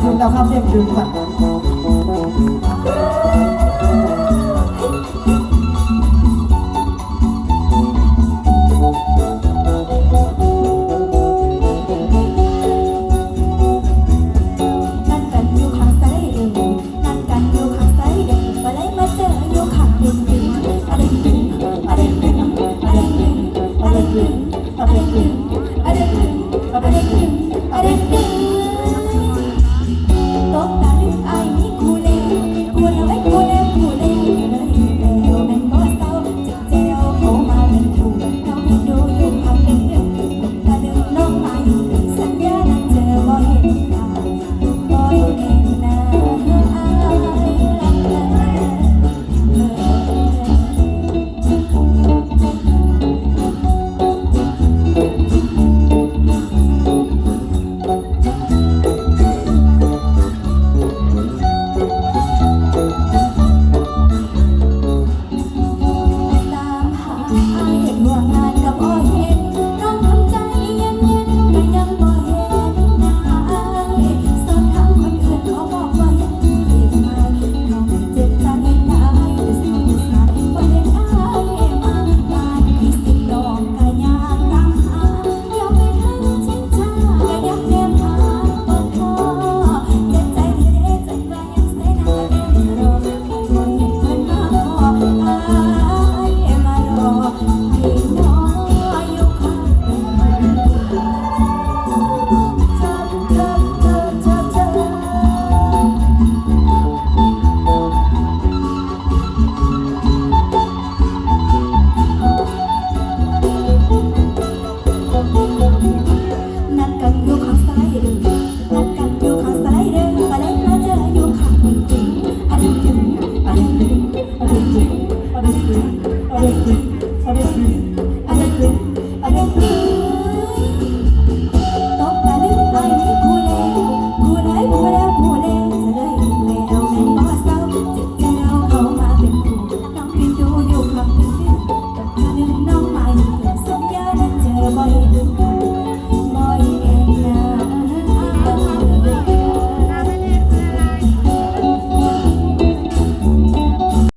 คืนแล้วครับเรียกคืนก่อนอะไรนึงอะไรนึงอะไรนึงอะไรนึง ร่วมงานกับโอเห็น Arrête, arrête.